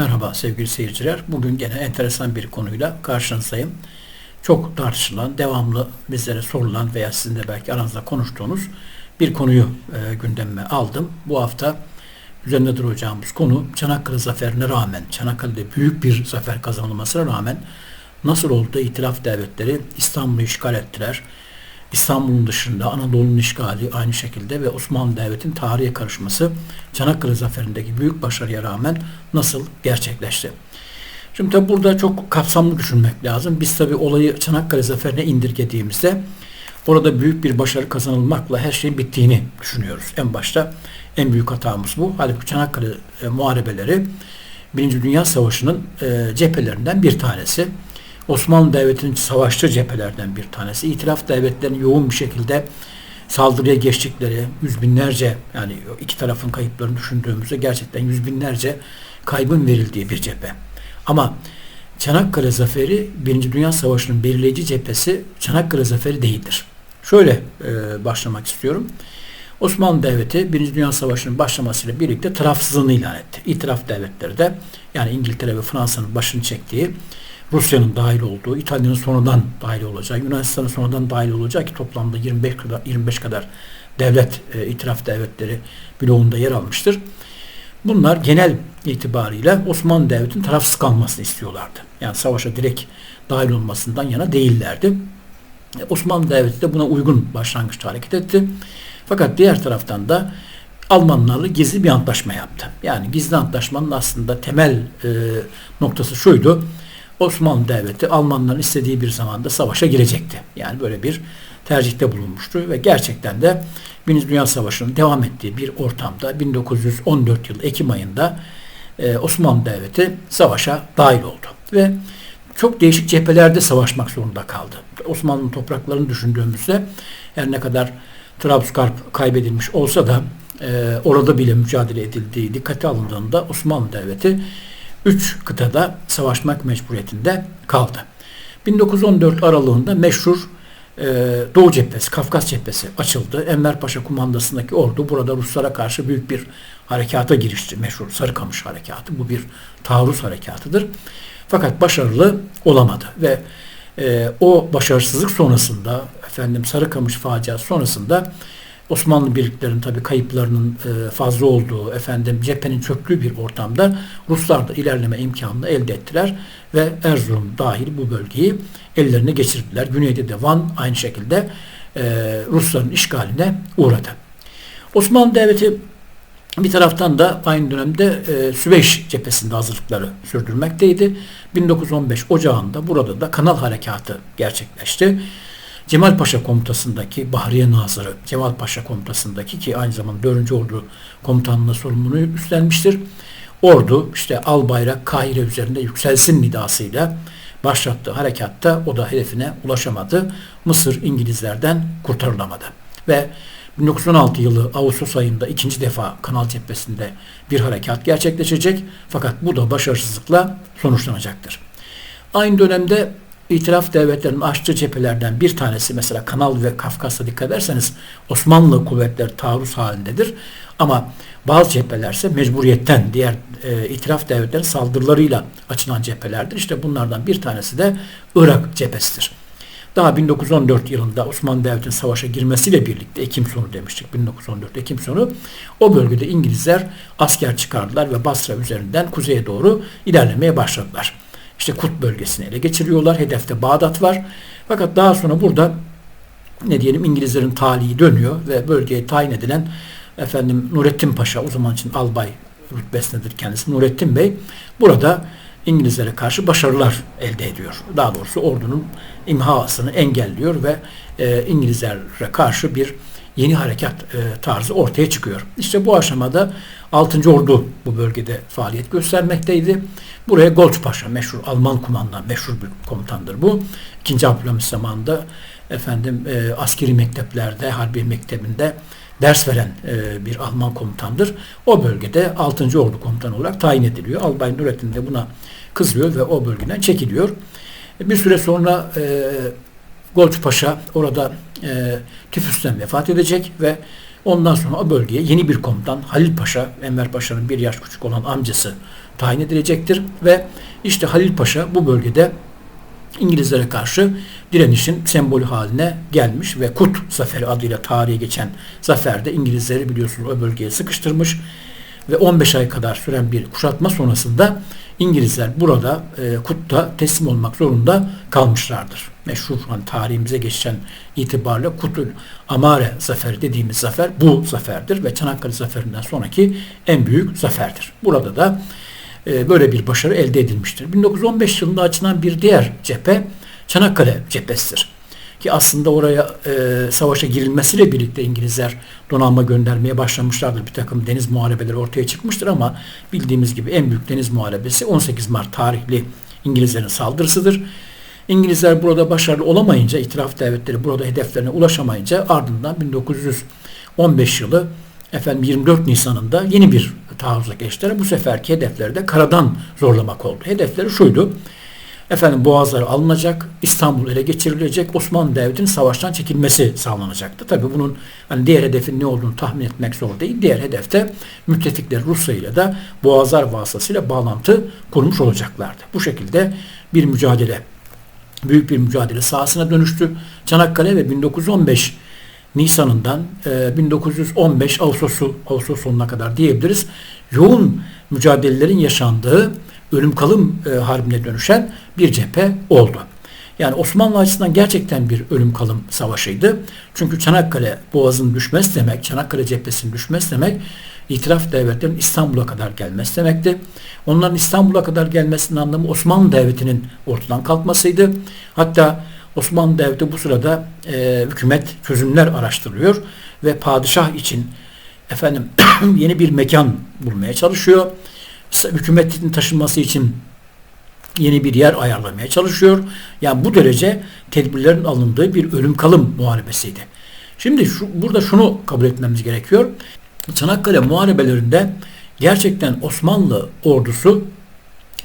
Merhaba sevgili seyirciler. Bugün gene enteresan bir konuyla karşınızdayım. Çok tartışılan, devamlı bizlere sorulan veya sizin de belki aranızda konuştuğunuz bir konuyu e, gündeme aldım. Bu hafta üzerinde duracağımız konu Çanakkale zaferine rağmen, Çanakkale'de büyük bir zafer kazanılmasına rağmen nasıl oldu itilaf devletleri İstanbul'u işgal ettiler. İstanbul'un dışında Anadolu'nun işgali aynı şekilde ve Osmanlı Devleti'nin tarihe karışması Çanakkale Zaferi'ndeki büyük başarıya rağmen nasıl gerçekleşti? Şimdi tabi burada çok kapsamlı düşünmek lazım. Biz tabi olayı Çanakkale Zaferi'ne indirgediğimizde orada büyük bir başarı kazanılmakla her şeyin bittiğini düşünüyoruz. En başta en büyük hatamız bu. Halbuki Çanakkale e, muharebeleri Birinci Dünya Savaşı'nın e, cephelerinden bir tanesi. Osmanlı Devleti'nin savaşçı cephelerden bir tanesi. İtilaf devletlerinin yoğun bir şekilde saldırıya geçtikleri yüz binlerce yani iki tarafın kayıplarını düşündüğümüzde gerçekten yüz binlerce kaybın verildiği bir cephe. Ama Çanakkale Zaferi Birinci Dünya Savaşı'nın belirleyici cephesi Çanakkale Zaferi değildir. Şöyle e, başlamak istiyorum. Osmanlı Devleti Birinci Dünya Savaşı'nın başlamasıyla birlikte tarafsızlığını ilan etti. İtiraf devletleri de yani İngiltere ve Fransa'nın başını çektiği Rusya'nın dahil olduğu, İtalya'nın sonradan dahil olacağı, Yunanistan'ın sonradan dahil olacağı ki toplamda 25 kadar 25 kadar devlet e, itiraf devletleri bloğunda yer almıştır. Bunlar genel itibariyle Osmanlı Devleti'nin tarafsız kalmasını istiyorlardı. Yani savaşa direkt dahil olmasından yana değillerdi. E, Osmanlı Devleti de buna uygun başlangıçta hareket etti. Fakat diğer taraftan da Almanlarla gizli bir antlaşma yaptı. Yani gizli antlaşmanın aslında temel e, noktası şuydu. Osmanlı Devleti Almanların istediği bir zamanda savaşa girecekti. Yani böyle bir tercihte bulunmuştu ve gerçekten de Birinci Dünya Savaşı'nın devam ettiği bir ortamda 1914 yılı Ekim ayında e, Osmanlı Devleti savaşa dahil oldu. Ve çok değişik cephelerde savaşmak zorunda kaldı. Osmanlı'nın topraklarını düşündüğümüzde her ne kadar Trabzgarp kaybedilmiş olsa da e, orada bile mücadele edildiği dikkate alındığında Osmanlı Devleti 3 kıtada savaşmak mecburiyetinde kaldı. 1914 aralığında meşhur e, Doğu cephesi, Kafkas cephesi açıldı. Enver Paşa kumandasındaki ordu burada Ruslara karşı büyük bir harekata girişti. Meşhur Sarıkamış Harekatı. Bu bir taarruz harekatıdır. Fakat başarılı olamadı ve e, o başarısızlık sonrasında efendim Sarıkamış faciası sonrasında Osmanlı birliklerinin tabi kayıplarının e, fazla olduğu, efendim cephenin çöktüğü bir ortamda Ruslar da ilerleme imkanını elde ettiler ve Erzurum dahil bu bölgeyi ellerine geçirdiler. Güneyde de Van aynı şekilde e, Rusların işgaline uğradı. Osmanlı Devleti bir taraftan da aynı dönemde e, Süveyş cephesinde hazırlıkları sürdürmekteydi. 1915 Ocağı'nda burada da Kanal Harekatı gerçekleşti. Cemal Paşa komutasındaki Bahriye Nazırı, Cemal Paşa komutasındaki ki aynı zamanda 4. Ordu komutanlığı sorumluluğunu üstlenmiştir. Ordu işte al bayrak Kahire üzerinde yükselsin nidasıyla başlattığı harekatta o da hedefine ulaşamadı. Mısır İngilizlerden kurtarılamadı. Ve 1916 yılı Ağustos ayında ikinci defa Kanal cephesinde bir harekat gerçekleşecek. Fakat bu da başarısızlıkla sonuçlanacaktır. Aynı dönemde İtiraf devletlerinin açtığı cephelerden bir tanesi mesela Kanal ve Kafkas'a dikkat ederseniz Osmanlı kuvvetleri taarruz halindedir. Ama bazı cephelerse mecburiyetten diğer e, itiraf devletlerin saldırılarıyla açılan cephelerdir. İşte bunlardan bir tanesi de Irak cephesidir. Daha 1914 yılında Osmanlı Devleti'nin savaşa girmesiyle birlikte Ekim sonu demiştik 1914 Ekim sonu o bölgede İngilizler asker çıkardılar ve Basra üzerinden kuzeye doğru ilerlemeye başladılar işte Kut bölgesini ele geçiriyorlar. Hedefte Bağdat var. Fakat daha sonra burada ne diyelim İngilizlerin talihi dönüyor ve bölgeye tayin edilen efendim Nurettin Paşa o zaman için albay rütbesindedir kendisi Nurettin Bey burada İngilizlere karşı başarılar elde ediyor. Daha doğrusu ordunun imhasını engelliyor ve e, İngilizlere karşı bir yeni harekat e, tarzı ortaya çıkıyor. İşte bu aşamada 6. Ordu bu bölgede faaliyet göstermekteydi. Buraya Golç Paşa, meşhur Alman kumandan, meşhur bir komutandır bu. İkinci Abdülhamit zamanında efendim e, askeri mekteplerde, harbi mektebinde ders veren e, bir Alman komutandır. O bölgede 6. Ordu komutanı olarak tayin ediliyor. Albay Nurettin de buna kızıyor ve o bölgeden çekiliyor. Bir süre sonra e, Golç Paşa orada e, tifüsten vefat edecek ve Ondan sonra o bölgeye yeni bir komutan Halil Paşa, Enver Paşa'nın bir yaş küçük olan amcası tayin edilecektir ve işte Halil Paşa bu bölgede İngilizlere karşı direnişin sembolü haline gelmiş ve Kut Zaferi adıyla tarihe geçen zaferde İngilizleri biliyorsunuz o bölgeye sıkıştırmış ve 15 ay kadar süren bir kuşatma sonrasında İngilizler burada e, Kut'ta teslim olmak zorunda kalmışlardır. Meşhur hani tarihimize geçen itibariyle Kut'un Amare zaferi dediğimiz zafer bu zaferdir ve Çanakkale zaferinden sonraki en büyük zaferdir. Burada da e, böyle bir başarı elde edilmiştir. 1915 yılında açılan bir diğer cephe Çanakkale cephesidir. Ki aslında oraya e, savaşa girilmesiyle birlikte İngilizler donanma göndermeye başlamışlardır. Bir takım deniz muharebeleri ortaya çıkmıştır ama bildiğimiz gibi en büyük deniz muharebesi 18 Mart tarihli İngilizlerin saldırısıdır. İngilizler burada başarılı olamayınca, itiraf devletleri burada hedeflerine ulaşamayınca ardından 1915 yılı efendim 24 Nisan'ında yeni bir taarruza geçtiler. Bu seferki hedefleri de karadan zorlamak oldu. Hedefleri şuydu. Efendim boğazları alınacak, İstanbul ele geçirilecek, Osmanlı Devleti'nin savaştan çekilmesi sağlanacaktı. Tabi bunun hani diğer hedefin ne olduğunu tahmin etmek zor değil. Diğer hedefte müttefikler Rusya ile de boğazlar vasıtasıyla bağlantı kurmuş olacaklardı. Bu şekilde bir mücadele, büyük bir mücadele sahasına dönüştü. Çanakkale ve 1915 Nisan'ından e, 1915 Ağustos'u Ağustos sonuna kadar diyebiliriz. Yoğun mücadelelerin yaşandığı ölüm kalım e, harbine dönüşen bir cephe oldu. Yani Osmanlı açısından gerçekten bir ölüm kalım savaşıydı. Çünkü Çanakkale boğazın düşmez demek, Çanakkale cephesinin düşmez demek, itiraf devletlerin İstanbul'a kadar gelmesi demekti. Onların İstanbul'a kadar gelmesinin anlamı Osmanlı Devleti'nin ortadan kalkmasıydı. Hatta Osmanlı Devleti bu sırada e, hükümet çözümler araştırıyor ve padişah için efendim yeni bir mekan bulmaya çalışıyor. Hükümetin taşınması için yeni bir yer ayarlamaya çalışıyor. Yani bu derece tedbirlerin alındığı bir ölüm kalım muharebesiydi. Şimdi şu, burada şunu kabul etmemiz gerekiyor. Çanakkale muharebelerinde gerçekten Osmanlı ordusu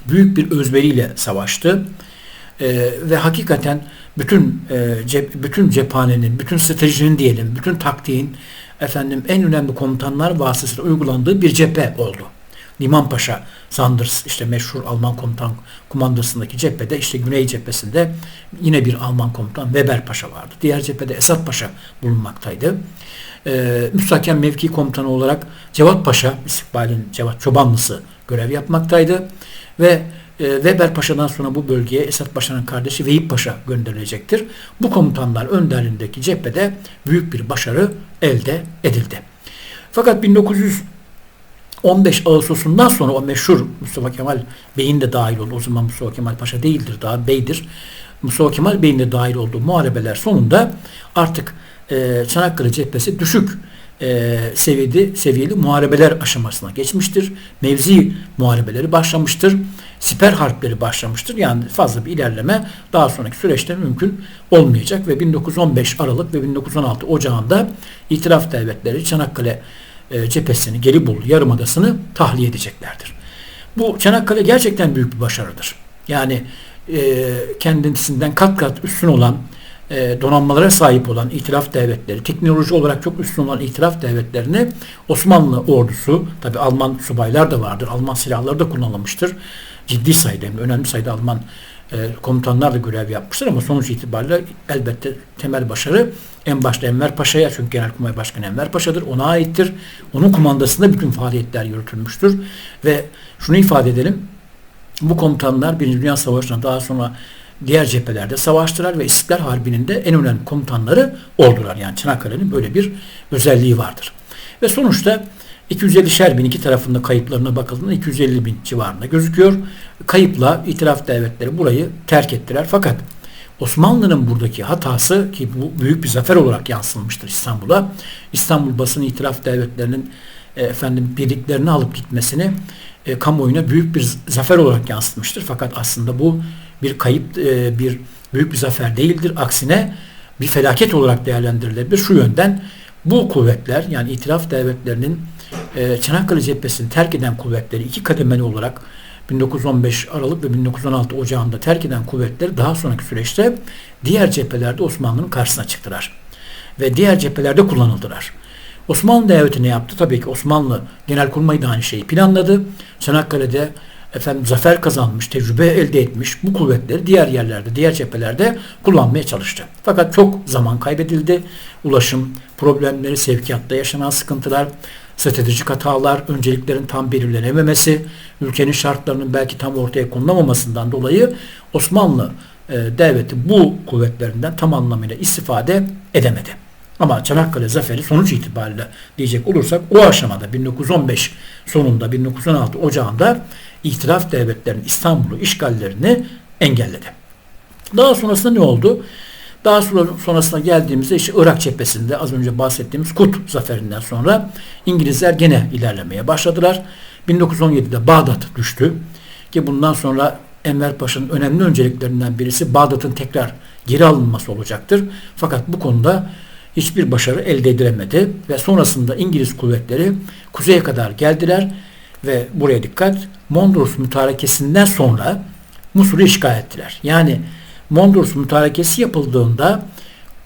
büyük bir özveriyle savaştı. Ee, ve hakikaten bütün e, cep, bütün cephanenin, bütün stratejinin diyelim, bütün taktiğin efendim en önemli komutanlar vasıtasıyla uygulandığı bir cephe oldu. Liman Paşa Sanders işte meşhur Alman komutan kumandasındaki cephede işte Güney cephesinde yine bir Alman komutan Weber Paşa vardı. Diğer cephede Esat Paşa bulunmaktaydı. Ee, müstakem mevki komutanı olarak Cevat Paşa, İstikbal'in Cevat Çobanlısı görev yapmaktaydı. Ve e, Weber Paşa'dan sonra bu bölgeye Esat Paşa'nın kardeşi Veyip Paşa gönderilecektir. Bu komutanlar önderliğindeki cephede büyük bir başarı elde edildi. Fakat 1915 Ağustos'undan sonra o meşhur Mustafa Kemal Bey'in de dahil olduğu, o zaman Mustafa Kemal Paşa değildir daha beydir. Mustafa Kemal Bey'in de dahil olduğu muharebeler sonunda artık e, Çanakkale cephesi düşük e, seviyeli, seviyeli muharebeler aşamasına geçmiştir. Mevzi muharebeleri başlamıştır. Siper harpleri başlamıştır. Yani fazla bir ilerleme daha sonraki süreçte mümkün olmayacak ve 1915 Aralık ve 1916 Ocağı'nda itiraf devletleri Çanakkale e, cephesini, Gelibolu Yarımadası'nı tahliye edeceklerdir. Bu Çanakkale gerçekten büyük bir başarıdır. Yani e, kendisinden kat kat üstün olan e, donanmalara sahip olan itiraf devletleri, teknoloji olarak çok üstün olan itiraf devletlerini Osmanlı ordusu, tabi Alman subaylar da vardır, Alman silahları da kullanılmıştır. Ciddi sayıda, önemli sayıda Alman komutanlar da görev yapmıştır ama sonuç itibariyle elbette temel başarı en başta Enver Paşa'ya çünkü Genelkurmay Başkanı Enver Paşa'dır. Ona aittir. Onun kumandasında bütün faaliyetler yürütülmüştür. Ve şunu ifade edelim. Bu komutanlar Birinci Dünya Savaşı'ndan daha sonra diğer cephelerde savaştılar ve İstiklal Harbi'nin de en önemli komutanları oldular. Yani Çanakkale'nin böyle bir özelliği vardır. Ve sonuçta 250'şer bin iki tarafında kayıplarına bakıldığında 250 bin civarında gözüküyor. Kayıpla itiraf devletleri burayı terk ettiler. Fakat Osmanlı'nın buradaki hatası ki bu büyük bir zafer olarak yansılmıştır İstanbul'a. İstanbul basını itiraf devletlerinin e, efendim birliklerini alıp gitmesini e, kamuoyuna büyük bir zafer olarak yansıtmıştır. Fakat aslında bu bir kayıp, e, bir büyük bir zafer değildir. Aksine bir felaket olarak değerlendirilebilir. Şu yönden bu kuvvetler yani itiraf devletlerinin e, Çanakkale cephesini terk eden kuvvetleri iki kademeli olarak 1915 Aralık ve 1916 Ocağı'nda terk eden kuvvetleri daha sonraki süreçte diğer cephelerde Osmanlı'nın karşısına çıktılar. Ve diğer cephelerde kullanıldılar. Osmanlı Devleti ne yaptı? Tabii ki Osmanlı Genelkurmay da aynı şeyi planladı. Çanakkale'de efendim zafer kazanmış, tecrübe elde etmiş bu kuvvetleri diğer yerlerde, diğer cephelerde kullanmaya çalıştı. Fakat çok zaman kaybedildi. Ulaşım problemleri, sevkiyatta yaşanan sıkıntılar, stratejik hatalar, önceliklerin tam belirlenememesi, ülkenin şartlarının belki tam ortaya konulamamasından dolayı Osmanlı e, devleti bu kuvvetlerinden tam anlamıyla istifade edemedi. Ama Çanakkale zaferi sonuç itibariyle diyecek olursak o aşamada 1915 sonunda 1916 ocağında itiraf devletlerinin İstanbul'u işgallerini engelledi. Daha sonrasında ne oldu? Daha sonra, sonrasına geldiğimizde işte Irak cephesinde az önce bahsettiğimiz Kut zaferinden sonra İngilizler gene ilerlemeye başladılar. 1917'de Bağdat düştü ki bundan sonra Enver Paşa'nın önemli önceliklerinden birisi Bağdat'ın tekrar geri alınması olacaktır. Fakat bu konuda hiçbir başarı elde edilemedi ve sonrasında İngiliz kuvvetleri kuzeye kadar geldiler ve buraya dikkat Mondros mütarekesinden sonra Musul'u işgal ettiler. Yani Mondros mütarekesi yapıldığında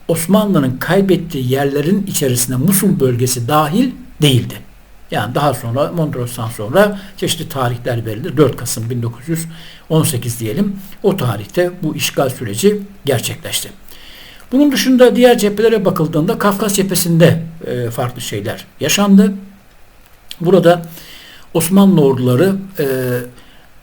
Osmanlı'nın kaybettiği yerlerin içerisinde Musul bölgesi dahil değildi. Yani daha sonra Mondros'tan sonra çeşitli tarihler verilir. 4 Kasım 1918 diyelim. O tarihte bu işgal süreci gerçekleşti. Bunun dışında diğer cephelere bakıldığında Kafkas cephesinde e, farklı şeyler yaşandı. Burada Osmanlı orduları e,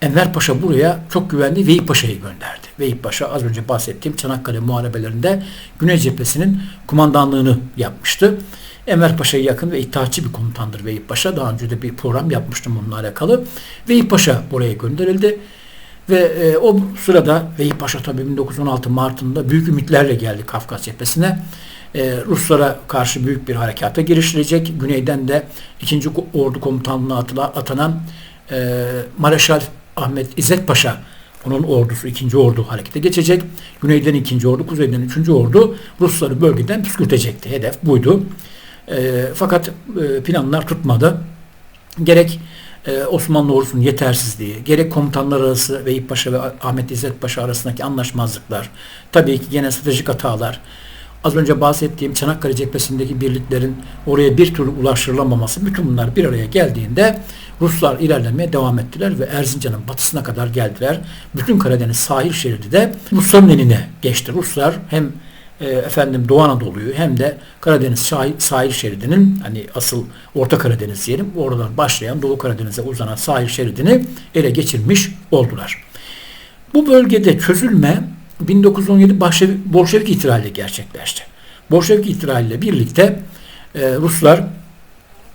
Enver Paşa buraya çok güvenli Veyip Paşa'yı gönderdi. Veyip Paşa az önce bahsettiğim Çanakkale muharebelerinde Güney cephesinin kumandanlığını yapmıştı. Enver Paşa'ya yakın ve itaatçi bir komutandır Veyip Paşa. Daha önce de bir program yapmıştım bununla alakalı. Veyip Paşa buraya gönderildi. Ve e, o sırada Veyip Paşa tabii 1916 Mart'ında büyük ümitlerle geldi Kafkas cephesine. E, Ruslara karşı büyük bir harekata girişilecek. Güneyden de 2. Ordu Komutanlığı'na atanan e, Mareşal Ahmet İzzet Paşa onun ordusu 2. ordu harekete geçecek. Güneyden 2. ordu, kuzeyden 3. ordu Rusları bölgeden püskürtecekti. Hedef buydu. E, fakat e, planlar tutmadı. Gerek e, Osmanlı ordusunun yetersizliği, gerek komutanlar arası Veyip Paşa ve Ahmet İzzet Paşa arasındaki anlaşmazlıklar, tabii ki gene stratejik hatalar, az önce bahsettiğim Çanakkale cephesindeki birliklerin oraya bir türlü ulaştırılamaması, bütün bunlar bir araya geldiğinde Ruslar ilerlemeye devam ettiler ve Erzincan'ın batısına kadar geldiler. Bütün Karadeniz sahil şeridi de Rusların eline geçti. Ruslar hem e, efendim Doğu Anadolu'yu hem de Karadeniz sahil, sahil şeridinin hani asıl Orta Karadeniz diyelim oradan başlayan Doğu Karadeniz'e uzanan sahil şeridini ele geçirmiş oldular. Bu bölgede çözülme 1917 Bolşevik, Bolşevik ihtilaliyle gerçekleşti. Bolşevik ihtilaliyle birlikte e, Ruslar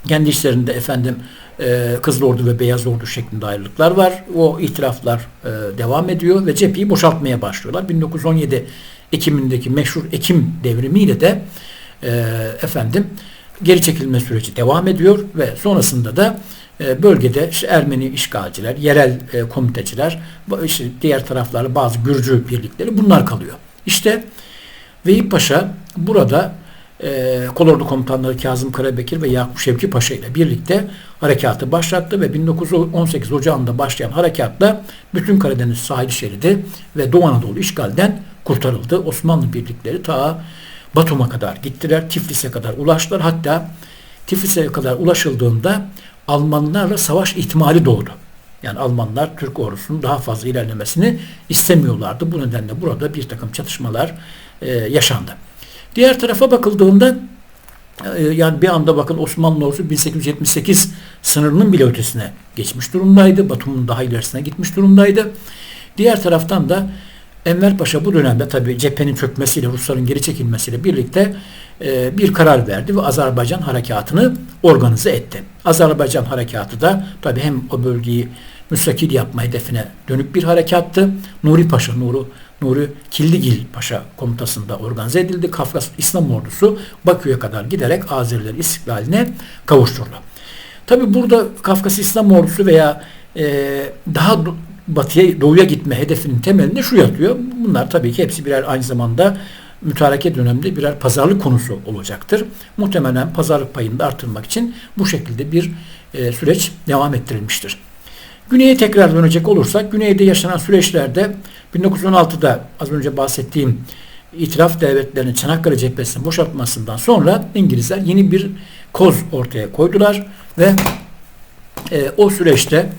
kendi işlerinde efendim e, Kızıl Ordu ve Beyaz Ordu şeklinde ayrılıklar var. O itiraflar e, devam ediyor ve cepheyi boşaltmaya başlıyorlar. 1917 Ekim'indeki meşhur Ekim devrimiyle de e, efendim geri çekilme süreci devam ediyor ve sonrasında da e, bölgede işte Ermeni işgalciler, yerel komiteciler, işte diğer taraflarda bazı Gürcü birlikleri bunlar kalıyor. İşte Veyip Paşa burada e, kolordu komutanları Kazım Karabekir ve Yakup Şevki Paşa ile birlikte harekatı başlattı ve 1918 Ocağı'nda başlayan harekatla bütün Karadeniz sahil şeridi ve Doğu Anadolu işgalden kurtarıldı. Osmanlı birlikleri ta Batum'a kadar gittiler. Tiflis'e kadar ulaştılar. Hatta Tiflis'e kadar ulaşıldığında Almanlarla savaş ihtimali doğdu. Yani Almanlar Türk ordusunun daha fazla ilerlemesini istemiyorlardı. Bu nedenle burada bir takım çatışmalar e, yaşandı. Diğer tarafa bakıldığında e, yani bir anda bakın Osmanlı ordusu 1878 sınırının bile ötesine geçmiş durumdaydı. Batum'un daha ilerisine gitmiş durumdaydı. Diğer taraftan da Enver Paşa bu dönemde tabi cephenin çökmesiyle Rusların geri çekilmesiyle birlikte e, bir karar verdi ve Azerbaycan harekatını organize etti. Azerbaycan harekatı da tabi hem o bölgeyi müstakil yapma hedefine dönük bir harekattı. Nuri Paşa, Nuri, Nuri Kildigil Paşa komutasında organize edildi. Kafkas İslam ordusu Bakü'ye kadar giderek Azerileri istiklaline kavuşturdu. Tabi burada Kafkas İslam ordusu veya e, daha batıya doğuya gitme hedefinin temelinde şu yatıyor. Bunlar tabii ki hepsi birer aynı zamanda mütareke döneminde birer pazarlık konusu olacaktır. Muhtemelen pazarlık payını da artırmak için bu şekilde bir e, süreç devam ettirilmiştir. Güney'e tekrar dönecek olursak, Güney'de yaşanan süreçlerde 1916'da az önce bahsettiğim itiraf devletlerinin Çanakkale cephesini boşaltmasından sonra İngilizler yeni bir koz ortaya koydular ve e, o süreçte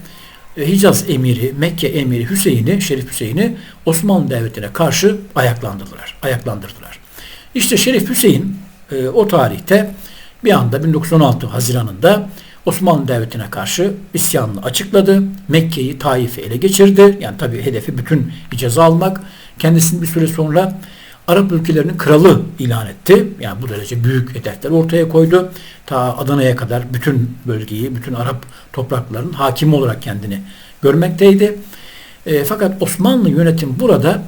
e, Hicaz emiri, Mekke emiri Hüseyin'i, Şerif Hüseyin'i Osmanlı Devleti'ne karşı ayaklandırdılar. Ayaklandırdılar. İşte Şerif Hüseyin e, o tarihte bir anda 1916 Haziran'ında Osmanlı Devleti'ne karşı isyanını açıkladı. Mekke'yi, Taif'i ele geçirdi. Yani tabii hedefi bütün Hicaz'ı almak. Kendisini bir süre sonra Arap ülkelerinin kralı ilan etti. Yani bu derece büyük hedefler ortaya koydu. Ta Adana'ya kadar bütün bölgeyi, bütün Arap topraklarının hakimi olarak kendini görmekteydi. E, fakat Osmanlı yönetim burada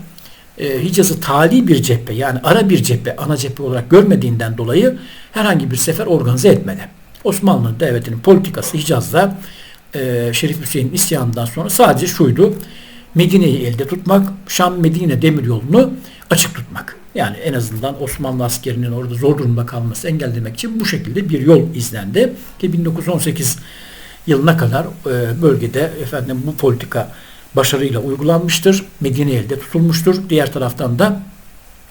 e, Hicaz'ı tali bir cephe yani ara bir cephe, ana cephe olarak görmediğinden dolayı herhangi bir sefer organize etmedi. Osmanlı Devleti'nin politikası Hicaz'da e, Şerif Hüseyin isyanından sonra sadece şuydu. Medine'yi elde tutmak, Şam-Medine demiryolunu açık tutmak. Yani en azından Osmanlı askerinin orada zor durumda kalması engellemek için bu şekilde bir yol izlendi. Ki 1918 yılına kadar e, bölgede efendim bu politika başarıyla uygulanmıştır. Medine elde tutulmuştur. Diğer taraftan da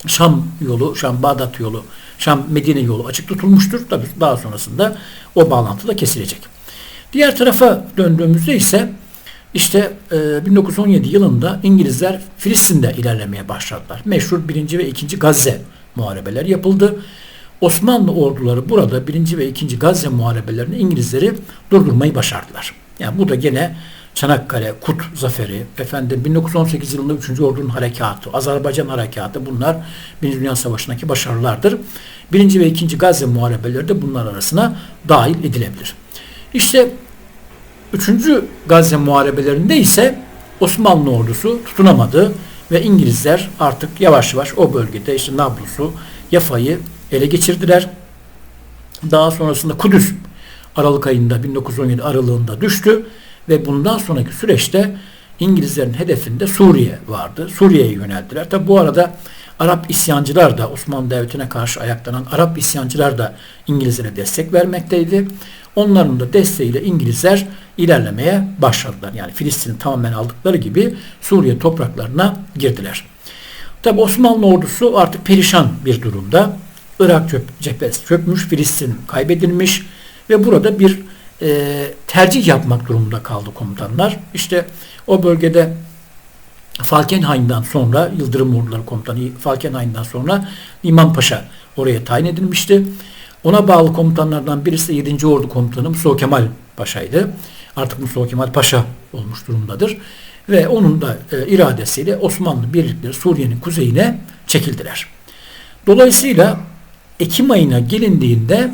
Şam yolu, Şam-Bağdat yolu, Şam-Medine yolu açık tutulmuştur. Tabi daha sonrasında o bağlantı da kesilecek. Diğer tarafa döndüğümüzde ise işte e, 1917 yılında İngilizler Filistin'de ilerlemeye başladılar. Meşhur 1. ve 2. Gazze muharebeler yapıldı. Osmanlı orduları burada 1. ve 2. Gazze muharebelerini İngilizleri durdurmayı başardılar. Yani bu da gene Çanakkale, Kut Zaferi, efendim 1918 yılında 3. Ordu'nun harekatı, Azerbaycan harekatı bunlar Birinci Dünya Savaşı'ndaki başarılardır. 1. ve 2. Gazze muharebeleri de bunlar arasına dahil edilebilir. İşte 3. Gazze muharebelerinde ise Osmanlı ordusu tutunamadı ve İngilizler artık yavaş yavaş o bölgede işte Nablus'u, Yafa'yı ele geçirdiler. Daha sonrasında Kudüs Aralık ayında 1917 aralığında düştü ve bundan sonraki süreçte İngilizlerin hedefinde Suriye vardı. Suriye'ye yöneldiler. Tabi bu arada Arap isyancılar da Osmanlı Devleti'ne karşı ayaklanan Arap isyancılar da İngilizlere destek vermekteydi. Onların da desteğiyle İngilizler ilerlemeye başladılar. Yani Filistin'i tamamen aldıkları gibi Suriye topraklarına girdiler. Tabi Osmanlı ordusu artık perişan bir durumda. Irak cephesi çökmüş, Filistin kaybedilmiş ve burada bir e, tercih yapmak durumunda kaldı komutanlar. İşte o bölgede Falkenhayn'dan sonra Yıldırım Orduları Komutanı Falkenhayn'dan sonra İmam Paşa oraya tayin edilmişti. Ona bağlı komutanlardan birisi de 7. Ordu Komutanı Mustafa Kemal Paşa'ydı. Artık Mustafa Kemal Paşa olmuş durumdadır. Ve onun da e, iradesiyle Osmanlı birlikleri Suriye'nin kuzeyine çekildiler. Dolayısıyla Ekim ayına gelindiğinde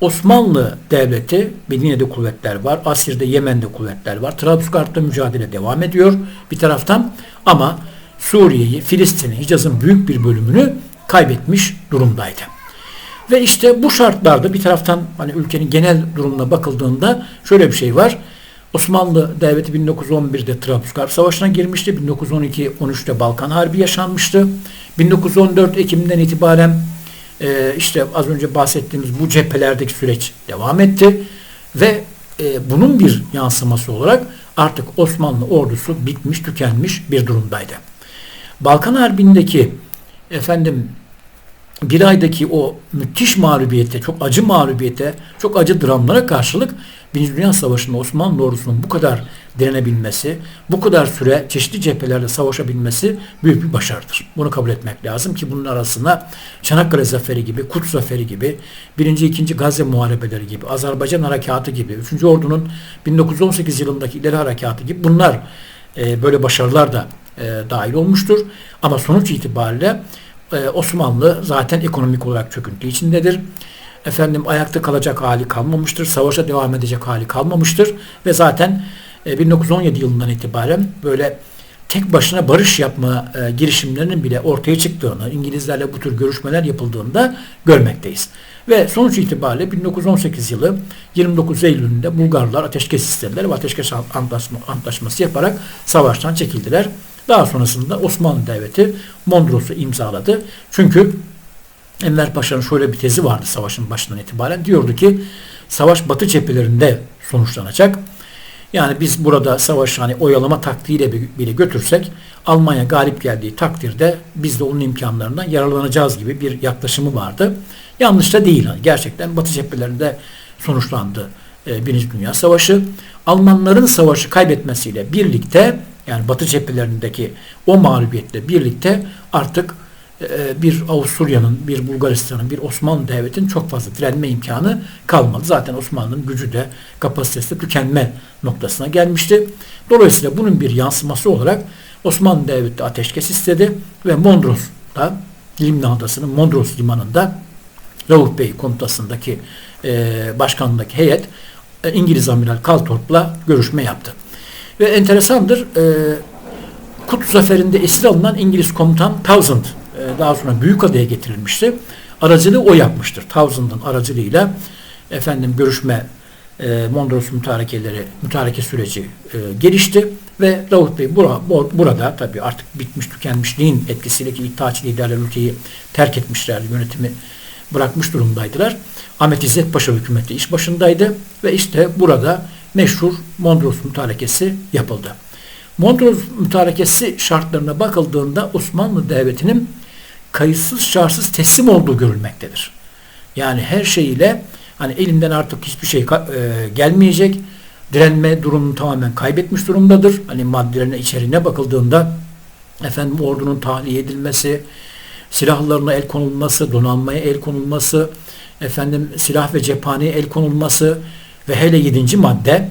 Osmanlı Devleti, Medine'de kuvvetler var, Asir'de, Yemen'de kuvvetler var. Trablusgarp'ta mücadele devam ediyor bir taraftan ama Suriye'yi, Filistin'i, Hicaz'ın büyük bir bölümünü kaybetmiş durumdaydı. Ve işte bu şartlarda bir taraftan hani ülkenin genel durumuna bakıldığında şöyle bir şey var. Osmanlı Devleti 1911'de Trablusgarp Savaşı'na girmişti. 1912-13'te Balkan Harbi yaşanmıştı. 1914 Ekim'den itibaren e, işte az önce bahsettiğimiz bu cephelerdeki süreç devam etti ve e, bunun bir yansıması olarak artık Osmanlı ordusu bitmiş, tükenmiş bir durumdaydı. Balkan Harbi'ndeki efendim bir aydaki o müthiş mağlubiyete, çok acı mağlubiyete, çok acı dramlara karşılık Birinci Dünya Savaşı'nda Osmanlı ordusunun bu kadar direnebilmesi, bu kadar süre çeşitli cephelerde savaşabilmesi büyük bir başarıdır. Bunu kabul etmek lazım ki bunun arasında Çanakkale Zaferi gibi, Kut Zaferi gibi, 1. 2. Gazze Muharebeleri gibi, Azerbaycan Harekatı gibi, 3. Ordu'nun 1918 yılındaki ileri harekatı gibi bunlar e, böyle başarılar da e, dahil olmuştur. Ama sonuç itibariyle e, Osmanlı zaten ekonomik olarak çöküntü içindedir. Efendim ayakta kalacak hali kalmamıştır. Savaşa devam edecek hali kalmamıştır. Ve zaten e, 1917 yılından itibaren böyle tek başına barış yapma e, girişimlerinin bile ortaya çıktığını, İngilizlerle bu tür görüşmeler yapıldığında görmekteyiz. Ve sonuç itibariyle 1918 yılı 29 Eylül'ünde Bulgarlar ateşkes istediler ve ateşkes antlaşma, antlaşması yaparak savaştan çekildiler. Daha sonrasında Osmanlı Devleti Mondros'u imzaladı. Çünkü Enver Paşa'nın şöyle bir tezi vardı savaşın başından itibaren. Diyordu ki savaş batı cephelerinde sonuçlanacak. Yani biz burada savaş hani oyalama taktiğiyle bile götürsek Almanya galip geldiği takdirde biz de onun imkanlarından yararlanacağız gibi bir yaklaşımı vardı. Yanlış da değil. Gerçekten Batı cephelerinde sonuçlandı e, Birinci Dünya Savaşı. Almanların savaşı kaybetmesiyle birlikte yani Batı cephelerindeki o mağlubiyetle birlikte artık bir Avusturya'nın, bir Bulgaristan'ın, bir Osmanlı Devleti'nin çok fazla direnme imkanı kalmadı. Zaten Osmanlı'nın gücü de kapasitesi de tükenme noktasına gelmişti. Dolayısıyla bunun bir yansıması olarak Osmanlı Devleti ateşkes istedi ve Mondros'ta Limna Adası'nın Mondros limanında Rauf Bey komutasındaki e, başkanındaki heyet e, İngiliz Amiral Kaltorp'la görüşme yaptı. Ve enteresandır e, Kut Zaferi'nde esir alınan İngiliz komutan Townsend daha sonra Büyükada'ya getirilmişti. Aracılığı o yapmıştır. Townsend'ın aracılığıyla efendim görüşme e, Mondros mütarekeleri, mütareke süreci e, gelişti ve Rauf Bey bura, burada tabii artık bitmiş tükenmişliğin etkisiyle ki İttihatçı liderler ülkeyi terk etmişlerdi, yönetimi bırakmış durumdaydılar. Ahmet İzzet Paşa hükümeti iş başındaydı ve işte burada meşhur Mondros mütarekesi yapıldı. Mondros mütarekesi şartlarına bakıldığında Osmanlı Devleti'nin kayıtsız şartsız teslim olduğu görülmektedir. Yani her şeyiyle hani elimden artık hiçbir şey e, gelmeyecek. Direnme durumunu tamamen kaybetmiş durumdadır. Hani maddelerine içeriğine bakıldığında efendim ordunun tahliye edilmesi, silahlarına el konulması, donanmaya el konulması, efendim silah ve cephaneye el konulması ve hele yedinci madde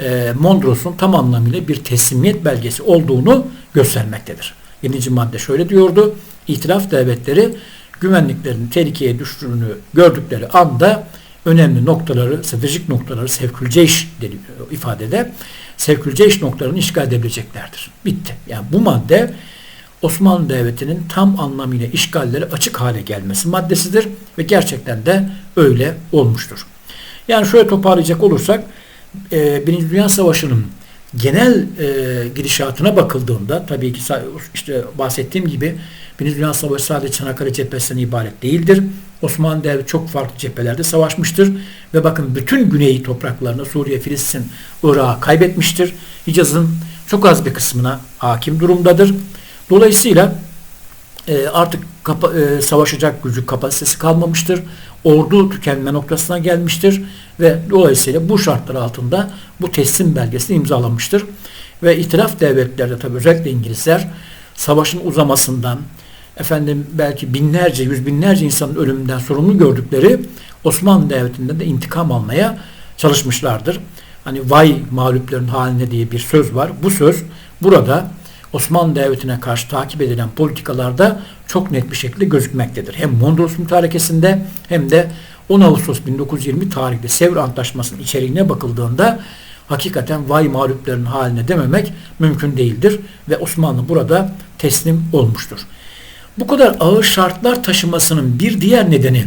e, Mondros'un tam anlamıyla bir teslimiyet belgesi olduğunu göstermektedir. Yedinci madde şöyle diyordu. İtilaf devletleri güvenliklerin tehlikeye düştüğünü gördükleri anda önemli noktaları, stratejik noktaları sevkül ceyş ifadede sevkül ceyş noktalarını işgal edebileceklerdir. Bitti. Yani bu madde Osmanlı Devleti'nin tam anlamıyla işgalleri açık hale gelmesi maddesidir ve gerçekten de öyle olmuştur. Yani şöyle toparlayacak olursak e, Birinci Dünya Savaşı'nın genel e, gidişatına bakıldığında tabii ki işte bahsettiğim gibi Birinci Dünya Savaşı sadece Çanakkale cephesinden ibaret değildir. Osmanlı Devleti çok farklı cephelerde savaşmıştır. Ve bakın bütün güney topraklarını Suriye, Filistin, Irak'ı kaybetmiştir. Hicaz'ın çok az bir kısmına hakim durumdadır. Dolayısıyla e, artık kapa, e, savaşacak gücü kapasitesi kalmamıştır. Ordu tükenme noktasına gelmiştir ve dolayısıyla bu şartlar altında bu teslim belgesini imzalamıştır. Ve itiraf devletlerde tabi özellikle İngilizler savaşın uzamasından efendim belki binlerce, yüz binlerce insanın ölümünden sorumlu gördükleri Osmanlı Devleti'nden de intikam almaya çalışmışlardır. Hani vay mağlupların haline diye bir söz var. Bu söz burada Osmanlı Devleti'ne karşı takip edilen politikalarda çok net bir şekilde gözükmektedir. Hem Mondros Mütarekesi'nde hem de 10 Ağustos 1920 tarihli Sevr Antlaşması'nın içeriğine bakıldığında hakikaten vay mağlupların haline dememek mümkün değildir ve Osmanlı burada teslim olmuştur. Bu kadar ağır şartlar taşımasının bir diğer nedeni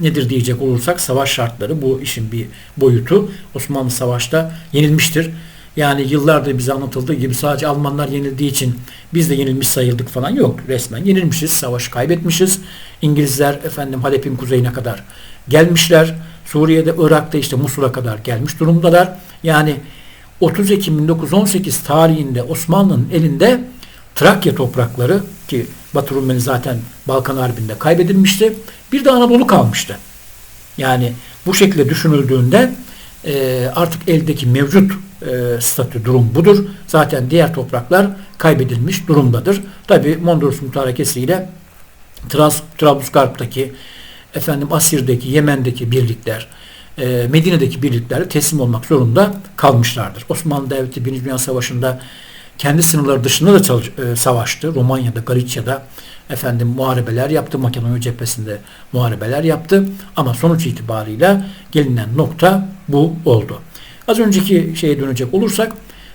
nedir diyecek olursak savaş şartları bu işin bir boyutu. Osmanlı savaşta yenilmiştir. Yani yıllardır bize anlatıldığı gibi sadece Almanlar yenildiği için biz de yenilmiş sayıldık falan yok. Resmen yenilmişiz, savaşı kaybetmişiz. İngilizler efendim Halep'in kuzeyine kadar gelmişler. Suriye'de, Irak'ta işte Musul'a kadar gelmiş durumdalar. Yani 30 Ekim 1918 tarihinde Osmanlı'nın elinde Trakya toprakları ki Batı Rumeli zaten Balkan Harbi'nde kaybedilmişti. Bir de Anadolu kalmıştı. Yani bu şekilde düşünüldüğünde artık eldeki mevcut e, statü durum budur. Zaten diğer topraklar kaybedilmiş durumdadır. Tabi Mondros Mütarekesi'yle Trans, Trablusgarp'taki efendim Asir'deki, Yemen'deki birlikler, e, Medine'deki birlikler teslim olmak zorunda kalmışlardır. Osmanlı Devleti Birinci Dünya Savaşı'nda kendi sınırları dışında da e, savaştı. Romanya'da, Galicia'da efendim muharebeler yaptı. Makedonya cephesinde muharebeler yaptı. Ama sonuç itibarıyla gelinen nokta bu oldu. Az önceki şeye dönecek olursak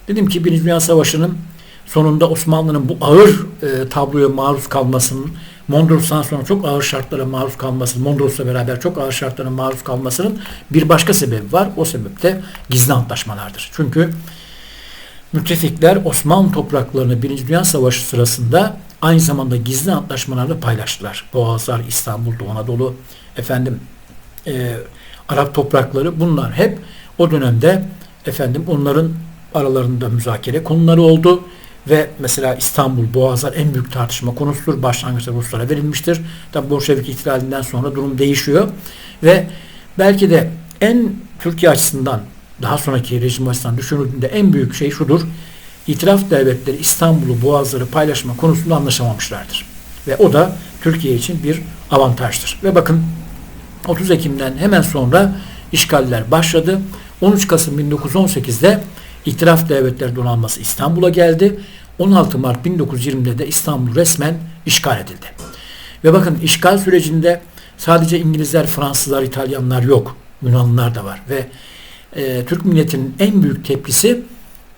dedim ki Birinci Dünya Savaşı'nın sonunda Osmanlı'nın bu ağır e, tabloya maruz kalmasının Mondros'tan sonra çok ağır şartlara maruz kalmasının, Mondros'la beraber çok ağır şartlara maruz kalmasının bir başka sebebi var. O sebep de gizli antlaşmalardır. Çünkü müttefikler Osmanlı topraklarını Birinci Dünya Savaşı sırasında aynı zamanda gizli antlaşmalarla paylaştılar. Boğazlar, İstanbul, Doğu Anadolu, efendim e, Arap toprakları bunlar hep o dönemde efendim onların aralarında müzakere konuları oldu ve mesela İstanbul, Boğazlar en büyük tartışma konusudur. Başlangıçta Ruslara verilmiştir. Tabi Bolşevik ihtilalinden sonra durum değişiyor ve belki de en Türkiye açısından daha sonraki rejim açısından düşünüldüğünde en büyük şey şudur. İtiraf devletleri İstanbul'u boğazları paylaşma konusunda anlaşamamışlardır. Ve o da Türkiye için bir avantajdır. Ve bakın 30 Ekim'den hemen sonra işgaller başladı. 13 Kasım 1918'de İtiraf Devletleri Donanması İstanbul'a geldi. 16 Mart 1920'de de İstanbul resmen işgal edildi. Ve bakın işgal sürecinde sadece İngilizler, Fransızlar, İtalyanlar yok. Yunanlılar da var. Ve e, Türk milletinin en büyük tepkisi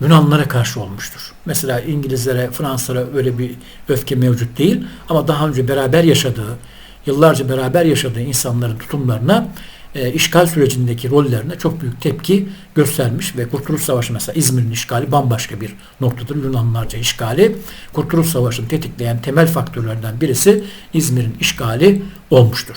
Yunanlara karşı olmuştur. Mesela İngilizlere, Fransızlara öyle bir öfke mevcut değil. Ama daha önce beraber yaşadığı, yıllarca beraber yaşadığı insanların tutumlarına e, işgal sürecindeki rollerine çok büyük tepki göstermiş ve Kurtuluş Savaşı mesela İzmir'in işgali bambaşka bir noktadır. Yunanlarca işgali. Kurtuluş Savaşı'nı tetikleyen temel faktörlerden birisi İzmir'in işgali olmuştur.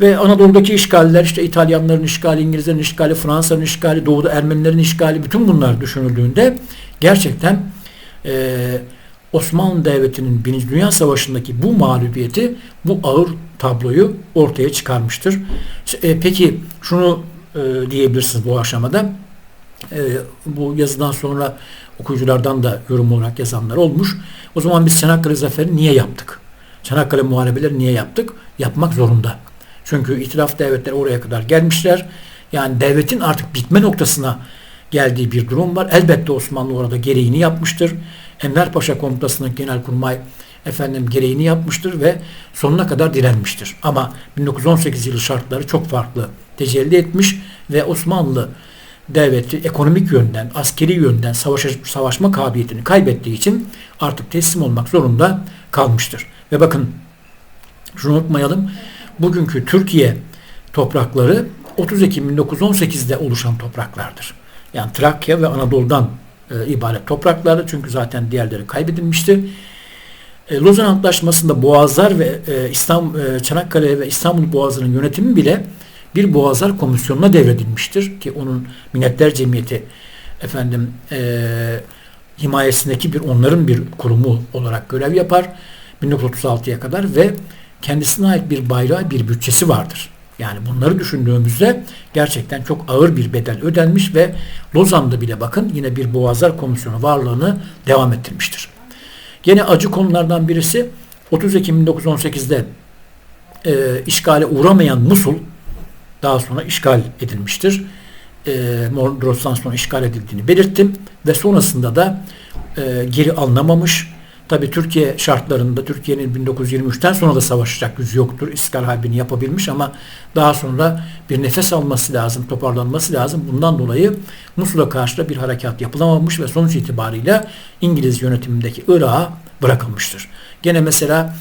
Ve Anadolu'daki işgaller işte İtalyanların işgali, İngilizlerin işgali, Fransa'nın işgali, Doğu'da Ermenilerin işgali bütün bunlar düşünüldüğünde gerçekten e, Osmanlı Devleti'nin Birinci Dünya Savaşı'ndaki bu mağlubiyeti, bu ağır tabloyu ortaya çıkarmıştır. E, peki şunu e, diyebilirsiniz bu aşamada. E, bu yazıdan sonra okuyuculardan da yorum olarak yazanlar olmuş. O zaman biz Çanakkale Zaferi niye yaptık? Çanakkale Muharebeleri niye yaptık? Yapmak zorunda. Çünkü itilaf devletleri oraya kadar gelmişler. Yani devletin artık bitme noktasına geldiği bir durum var. Elbette Osmanlı orada gereğini yapmıştır. Enver Paşa Komutası'nın Genelkurmay efendim gereğini yapmıştır ve sonuna kadar direnmiştir. Ama 1918 yılı şartları çok farklı tecelli etmiş ve Osmanlı devleti ekonomik yönden, askeri yönden savaş, savaşma kabiliyetini kaybettiği için artık teslim olmak zorunda kalmıştır. Ve bakın şunu unutmayalım. Bugünkü Türkiye toprakları 30 Ekim 1918'de oluşan topraklardır. Yani Trakya ve Anadolu'dan e, ibaret topraklardı. Çünkü zaten diğerleri kaybedilmişti. E, Lozan Antlaşması'nda Boğazlar ve e, İstanbul, e, Çanakkale ve İstanbul Boğazı'nın yönetimi bile bir Boğazlar Komisyonu'na devredilmiştir ki onun Milletler Cemiyeti efendim e, himayesindeki bir onların bir kurumu olarak görev yapar 1936'ya kadar ve kendisine ait bir bayrağı bir bütçesi vardır. Yani bunları düşündüğümüzde gerçekten çok ağır bir bedel ödenmiş ve Lozan'da bile bakın yine bir Boğazlar Komisyonu varlığını devam ettirmiştir. Yine acı konulardan birisi 30 Ekim 1918'de e, işgale uğramayan Musul daha sonra işgal edilmiştir. E, Mondros'tan sonra işgal edildiğini belirttim ve sonrasında da e, geri alınamamış Tabi Türkiye şartlarında Türkiye'nin 1923'ten sonra da savaşacak gücü yoktur. İstiklal Harbi'ni yapabilmiş ama daha sonra bir nefes alması lazım, toparlanması lazım. Bundan dolayı Musul'a karşı da bir harekat yapılamamış ve sonuç itibariyle İngiliz yönetimindeki Irak'a bırakılmıştır. Gene mesela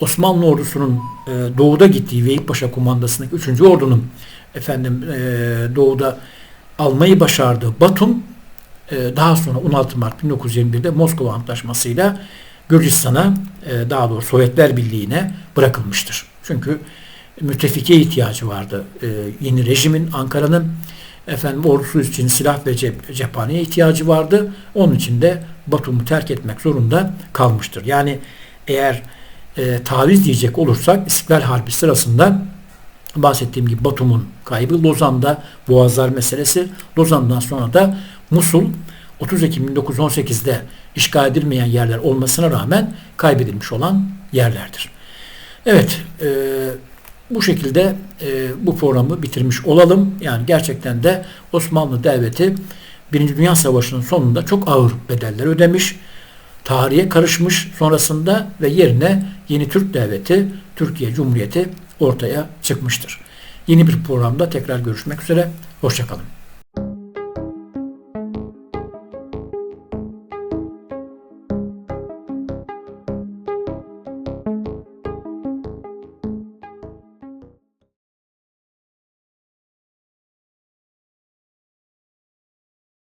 Osmanlı ordusunun e, doğuda gittiği Veyip Paşa kumandasındaki 3. ordunun efendim e, doğuda almayı başardığı Batum e, daha sonra 16 Mart 1921'de Moskova Antlaşması'yla Gürcistan'a e, daha doğrusu Sovyetler Birliği'ne bırakılmıştır. Çünkü müttefike ihtiyacı vardı. E, yeni rejimin Ankara'nın efendim ordusu için silah ve cep, cephaneye ihtiyacı vardı. Onun için de Batum'u terk etmek zorunda kalmıştır. Yani eğer e, taviz diyecek olursak İstiklal Harbi sırasında bahsettiğim gibi Batum'un kaybı, Lozan'da Boğazlar meselesi, Lozan'dan sonra da Musul 30 Ekim 1918'de işgal edilmeyen yerler olmasına rağmen kaybedilmiş olan yerlerdir. Evet, e, bu şekilde e, bu programı bitirmiş olalım. Yani gerçekten de Osmanlı Devleti Birinci Dünya Savaşı'nın sonunda çok ağır bedeller ödemiş, tarihe karışmış sonrasında ve yerine yeni Türk Devleti, Türkiye Cumhuriyeti ortaya çıkmıştır. Yeni bir programda tekrar görüşmek üzere. Hoşçakalın.